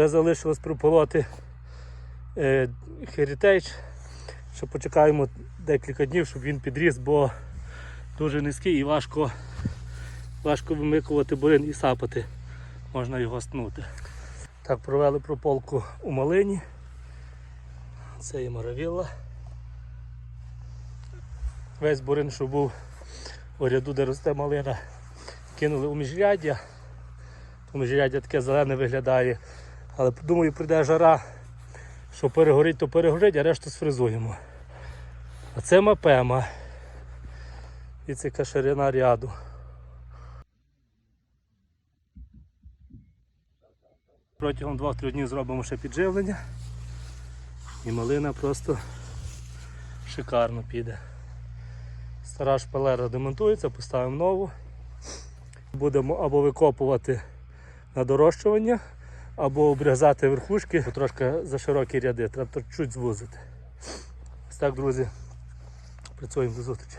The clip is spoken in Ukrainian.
Ще залишилось прополоти е, Heritage. Ще почекаємо декілька днів, щоб він підріс, бо дуже низький і важко, важко вимикувати бурин і сапати. Можна його стнути. Так, провели прополку у малині. Це є маравілла. Весь бурин, що був у ряду, де росте малина, кинули у міжряддя. То міжряддя таке зелене виглядає. Але думаю, прийде жара, що перегорить, то перегорить, а решту сфризуємо. А це мапема. І це яка ряду. Протягом 2-3 днів зробимо ще підживлення. І малина просто шикарно піде. Стара шпалера демонтується, поставимо нову. Будемо або викопувати на дорощування, або обрізати верхушки, бо трошки за широкі ряди, треба чуть звузити. Ось так, друзі, працюємо до зустрічі.